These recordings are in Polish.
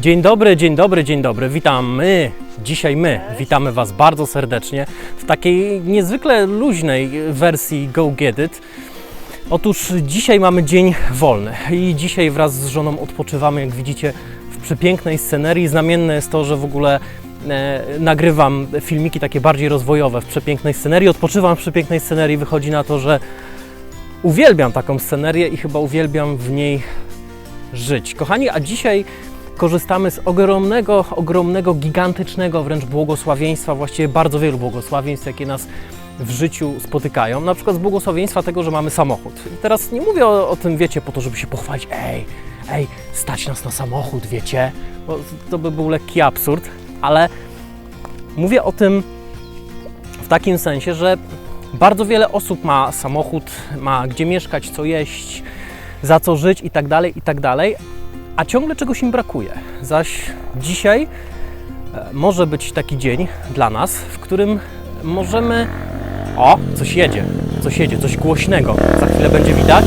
Dzień dobry, dzień dobry, dzień dobry. Witamy. Dzisiaj my witamy Was bardzo serdecznie w takiej niezwykle luźnej wersji Go Get It. Otóż dzisiaj mamy dzień wolny i dzisiaj wraz z żoną odpoczywamy, jak widzicie, w przepięknej scenerii. Znamienne jest to, że w ogóle e, nagrywam filmiki takie bardziej rozwojowe w przepięknej scenerii. Odpoczywam w przepięknej scenerii. Wychodzi na to, że uwielbiam taką scenerię i chyba uwielbiam w niej żyć. Kochani, a dzisiaj korzystamy z ogromnego, ogromnego, gigantycznego wręcz błogosławieństwa, właściwie bardzo wielu błogosławieństw, jakie nas w życiu spotykają. Na przykład z błogosławieństwa tego, że mamy samochód. I teraz nie mówię o, o tym, wiecie, po to, żeby się pochwalić, ej, ej, stać nas na samochód, wiecie, bo to by był lekki absurd, ale mówię o tym w takim sensie, że bardzo wiele osób ma samochód, ma gdzie mieszkać, co jeść, za co żyć i tak dalej, i tak dalej, a ciągle czegoś im brakuje. Zaś dzisiaj e, może być taki dzień dla nas, w którym możemy. O, coś jedzie, coś jedzie, coś głośnego. Za chwilę będzie widać.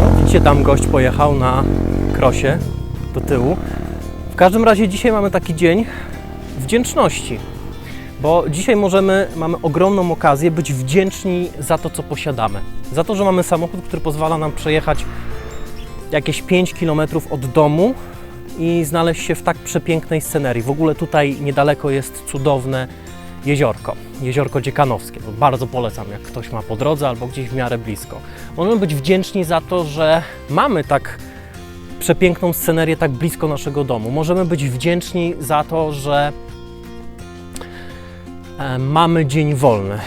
No, widzicie, tam gość pojechał na krosie do tyłu. W każdym razie dzisiaj mamy taki dzień wdzięczności, bo dzisiaj możemy, mamy ogromną okazję być wdzięczni za to, co posiadamy. Za to, że mamy samochód, który pozwala nam przejechać jakieś 5 km od domu i znaleźć się w tak przepięknej scenerii. W ogóle tutaj niedaleko jest cudowne jeziorko, jeziorko Dziekanowskie. Bardzo polecam, jak ktoś ma po drodze albo gdzieś w miarę blisko. Możemy być wdzięczni za to, że mamy tak przepiękną scenerię tak blisko naszego domu. Możemy być wdzięczni za to, że e, mamy dzień wolny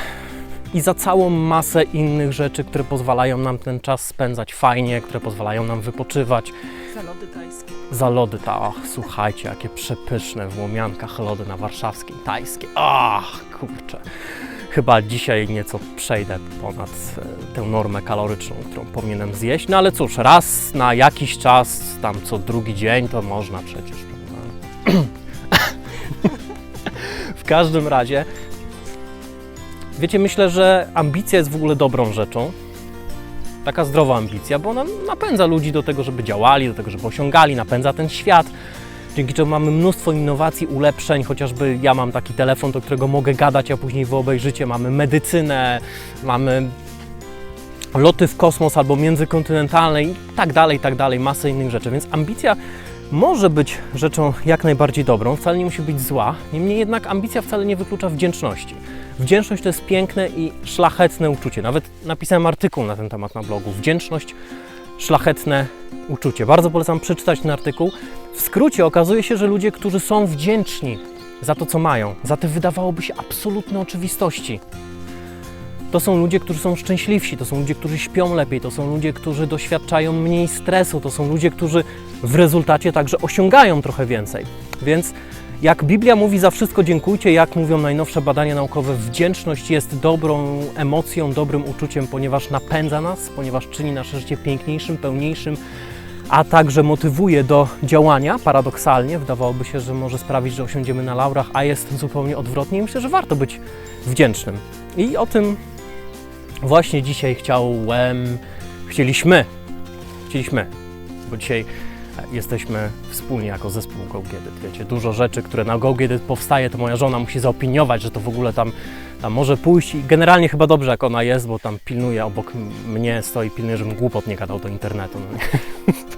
i za całą masę innych rzeczy, które pozwalają nam ten czas spędzać fajnie, które pozwalają nam wypoczywać. Za lody tajskie. Za lody, ta, ach, słuchajcie, jakie przepyszne w Łomiankach lody na warszawskim, tajskie. Ach, kurczę. Chyba dzisiaj nieco przejdę ponad e, tę normę kaloryczną, którą powinienem zjeść. No ale cóż, raz na jakiś czas, tam co drugi dzień, to można przecież. prawda? w każdym razie, wiecie, myślę, że ambicja jest w ogóle dobrą rzeczą taka zdrowa ambicja, bo ona napędza ludzi do tego, żeby działali, do tego, żeby osiągali, napędza ten świat. Dzięki czemu mamy mnóstwo innowacji, ulepszeń, chociażby ja mam taki telefon, do którego mogę gadać, a później wy obejrzycie. Mamy medycynę, mamy loty w kosmos albo międzykontynentalne i tak dalej, i tak dalej, masę innych rzeczy. Więc ambicja może być rzeczą jak najbardziej dobrą, wcale nie musi być zła. Niemniej jednak ambicja wcale nie wyklucza wdzięczności. Wdzięczność to jest piękne i szlachetne uczucie. Nawet napisałem artykuł na ten temat na blogu. Wdzięczność, szlachetne uczucie. Bardzo polecam przeczytać ten artykuł. W skrócie okazuje się, że ludzie, którzy są wdzięczni za to, co mają, za te wydawałoby się absolutne oczywistości, to są ludzie, którzy są szczęśliwsi, to są ludzie, którzy śpią lepiej, to są ludzie, którzy doświadczają mniej stresu, to są ludzie, którzy w rezultacie także osiągają trochę więcej. Więc jak Biblia mówi, za wszystko dziękujcie, jak mówią najnowsze badania naukowe, wdzięczność jest dobrą emocją, dobrym uczuciem, ponieważ napędza nas, ponieważ czyni nasze życie piękniejszym, pełniejszym, a także motywuje do działania. Paradoksalnie, wydawałoby się, że może sprawić, że osiądziemy na laurach, a jest zupełnie odwrotnie i myślę, że warto być wdzięcznym. I o tym właśnie dzisiaj chciałem, chcieliśmy, chcieliśmy, bo dzisiaj jesteśmy wspólnie jako zespół Go Get It, wiecie, dużo rzeczy, które na Go Get It powstaje, to moja żona musi zaopiniować, że to w ogóle tam, tam może pójść i generalnie chyba dobrze jak ona jest, bo tam pilnuje obok mnie, stoi, pilnuje, żebym głupot nie gadał do internetu. No nie?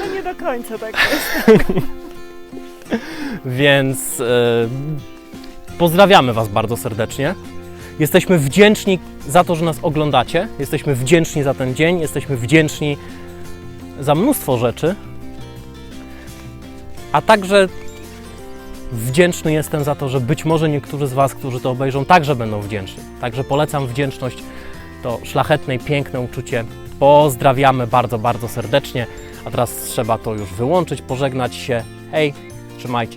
No nie do końca tak jest. Więc e, pozdrawiamy Was bardzo serdecznie. Jesteśmy wdzięczni za to, że nas oglądacie. Jesteśmy wdzięczni za ten dzień. Jesteśmy wdzięczni za mnóstwo rzeczy. A także wdzięczny jestem za to, że być może niektórzy z Was, którzy to obejrzą, także będą wdzięczni. Także polecam wdzięczność. To szlachetne i piękne uczucie. Pozdrawiamy bardzo, bardzo serdecznie. A teraz trzeba to już wyłączyć, pożegnać się. Hej, trzymajcie.